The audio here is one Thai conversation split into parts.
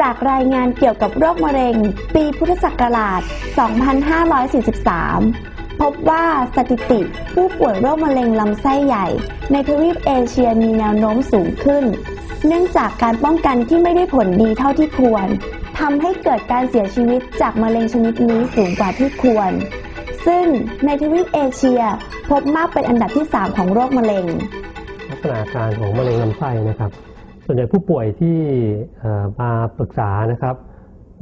จากรายงานเกี่ยวกับโรคมะเร็ง ปีพุทธศักราช 2543 พบว่าสถิติผู้ป่วยโรคมะเร็งลำไส้ใหญ่ ในทวีปเอเชียมีแนวโน้มสูงขึ้น เนื่องจากการป้องกันที่ไม่ได้ผลดีเท่าที่ควรทำให้เกิดการเสียชีวิตจากมะเร็งชนิดนี้สูงกว่าที่ควร ซึ่งในทวีปเอเชียพบมากเป็นอันดับที่ 3 ของโรคมะเร็ง ลักษณะอาการของมะเร็งลำไส้นะครับ ส่วนใหญ่ผู้ป่วยที่มาปรึกษานะครับ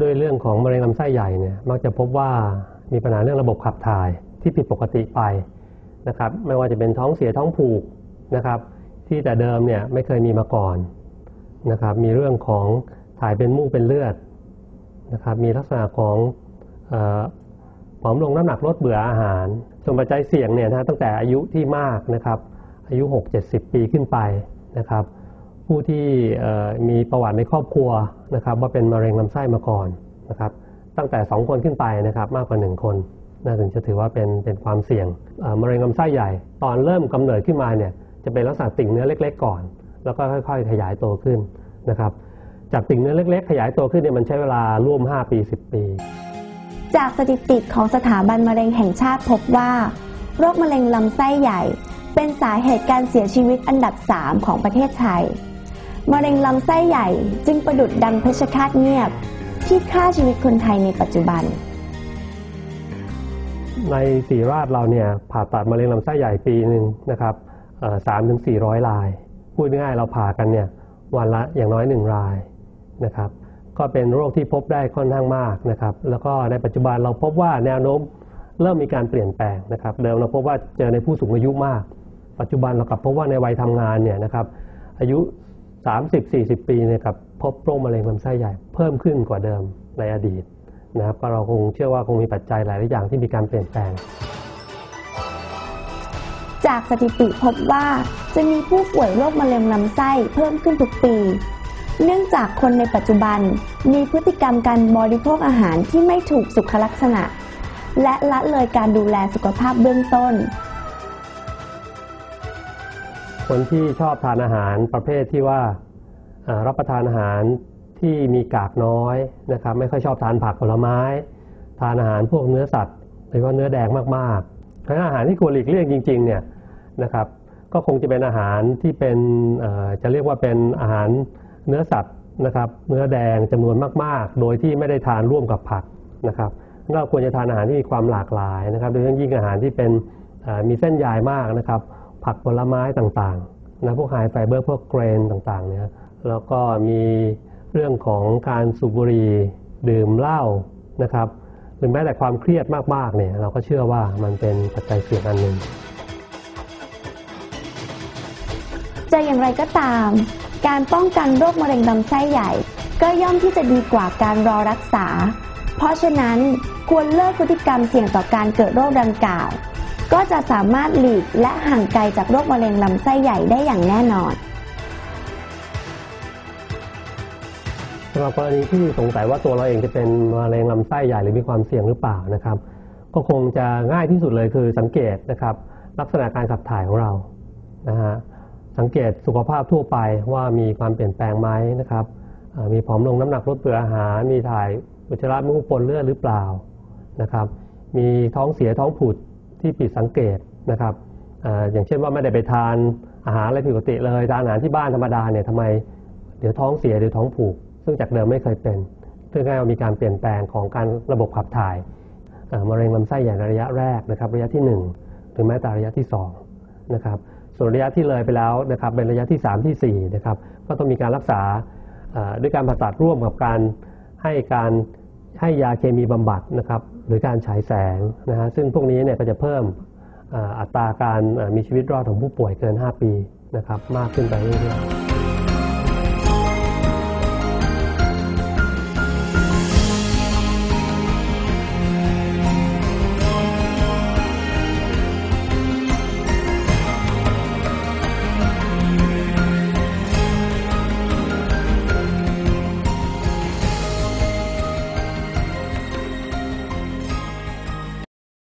ด้วยเรื่องของมะเร็งลำไส้ใหญ่เนี่ยมักจะพบว่ามีปัญหาเรื่องระบบขับถ่ายที่ผิดปกติไปนะครับไม่ว่าจะเป็นท้องเสียท้องผูกนะครับ ที่แต่เดิมเนี่ยไม่เคยมีมาก่อนนะครับมีเรื่องของถ่ายเป็นมูกเป็นเลือดนะครับมีลักษณะของผอมลงน้ำหนักลดเบื่ออาหาร ส่วนปัจจัยเสี่ยงเนี่ยนะตั้งแต่อายุที่มากนะครับอายุ 6-70 ปีขึ้นไปนะครับ ผู้ที่มีประวัติในครอบครัวนะครับ ว่าเป็นมะเร็งลำไส้มาก่อนนะครับ ตั้งแต่ 2 คนขึ้นไปนะครับ มากกว่า 1 คนน่าถึงจะถือว่าเป็นเป็นความเสี่ยงมะเร็งลำไส้ใหญ่ ตอนเริ่มกำเนิดขึ้นมาเนี่ยจะเป็นลักษณะติ่งเนื้อเล็ก ๆ ก่อน แล้วก็ค่อยๆ ขยายตัวขึ้นนะครับ จากติ่งเนื้อเล็ก ๆ ขยายตัวขึ้นเนี่ยมันใช้เวลาร่วม 5 ปี 10 ปี จากสถิติของสถาบันมะเร็งแห่งชาติพบว่าโรคมะเร็งลำไส้ใหญ่ เป็นสาเหตุการเสียชีวิตอันดับ 3 ของประเทศไทย มะเร็งลำไส้ใหญ่จึงประดุดดังเพชฌฆาตเงียบ ที่ฆ่าชีวิตคนไทยในปัจจุบัน ในสีราชเราเนี่ยผ่าตัดมะเร็งลำไส้ใหญ่ปีหนึ่งนะครับสามถึงสี่ร้อยราย พูดง่ายๆเราผ่ากันเนี่ยวันละอย่างน้อยหนึ่งรายนะครับก็เป็นโรคที่พบได้ค่อนข้างมากนะครับแล้วก็ในปัจจุบันเราพบว่าแนวโน้มเริ่มมีการเปลี่ยนแปลงนะครับเดิมเราพบว่าเจอในผู้สูงอายุมาก ปัจจุบันเรากลับพบว่าในวัยทำงานเนี่ยนะครับอายุ 30-40 ปีเนี่ยครับพบโรคมะเร็งลำไส้ใหญ่เพิ่มขึ้นกว่าเดิมในอดีตนะครับก็เราคงเชื่อว่าคงมีปัจจัยหลายอย่างที่มีการเปลี่ยนแปลง จากสถิติพบว่าจะมีผู้ป่วยโรคมะเร็งลำไส้เพิ่มขึ้นทุกปี เนื่องจากคนในปัจจุบันมีพฤติกรรมการบริโภคอาหารที่ไม่ถูกสุขลักษณะ และละเลยการดูแลสุขภาพเบื้องต้น คนที่ชอบทานอาหารประเภทที่ว่ารับประทานอาหารที่มีกากน้อยนะครับไม่ค่อยชอบทานผักผลไม้ ทานอาหารพวกเนื้อสัตว์โดยเฉพาะเนื้อแดงมากๆเพราะฉะนั้นอาหารที่ควรหลีกเลี่ยงจริงๆเนี่ยนะครับก็คงจะเป็นอาหารที่เป็นจะเรียกว่าเป็นอาหารเนื้อสัตว์นะครับเนื้อแดงจำนวนมากๆ โดยที่ไม่ได้ทานร่วมกับผักนะครับเราควรจะทานอาหารที่มีความหลากหลายนะครับ โดยเฉพาะยิ่งอาหารที่เป็นมีเส้นใยมากนะครับ ผักผลไม้ต่างๆนะพวกไฮไฟเบอร์พวกเกรนต่างๆเนี่ยแล้วก็มีเรื่องของการสูบบุหรี่ดื่มเหล้านะครับหรือแม้แต่ความเครียดมากๆเนี่ยเราก็เชื่อว่ามันเป็นปัจจัยเสี่ยงอันหนึ่งจะอย่างไรก็ตาม การป้องกันโรคมะเร็งลำไส้ใหญ่ ก็ย่อมที่จะดีกว่าการรอรักษา เพราะฉะนั้นควรเลิกพฤติกรรมเสี่ยงต่อการเกิดโรคดังกล่าว ก็จะสามารถหลีกและห่างไกลจากโรคมะเร็งลำไส้ใหญ่ได้อย่างแน่นอนสำหรับกรณีที่สงสัยว่าตัวเราเองจะเป็นมะเร็งลำไส้ใหญ่หรือมีความเสี่ยงหรือเปล่านะครับ ก็คงจะง่ายที่สุดเลยคือสังเกตนะครับ ลักษณะการขับถ่ายของเรานะฮะสังเกตสุขภาพทั่วไปว่ามีความเปลี่ยนแปลงไหมนะครับมีผอมลงน้ำหนักลดเบื่ออาหาร มีถ่ายอุจจาระมูกปนเลือดหรือเปล่านะครับ มีท้องเสียท้องผูด ที่ผิดสังเกตนะครับออย่างเช่นว่าไม่ได้ไปทานอาหารอะไรผิดปกติเลยทานอาหารที่บ้านธรรมดาเนี่ยทำไมเดี๋ยวท้องเสียเดี๋ยวท้องผูก ซึ่งจากเดิมไม่เคยเป็นเพื่อให้มีการเปลี่ยนแปลงของการระบบขับถ่ายมะเร็งลำไส้ใหญ่ในระยะแรกนะครับ ระยะที่ 1 หรือแม้แต่ระยะที่2นะครับส่วนระยะที่เลยไปแล้วนะครับเป็นระยะที่ 3 ที่4นะครับก็ต้องมีการรักษาด้วยการผ่าตัดร่วมกับการให้การให้ยาเคมีบำบัดนะครับ หรือการฉายแสงนะฮะซึ่งพวกนี้เนี่ยก็จะเพิ่มอัตราการมีชีวิตรอดของผู้ป่วยเกิน 5 ปีนะครับมากขึ้นไปเรื่อยๆ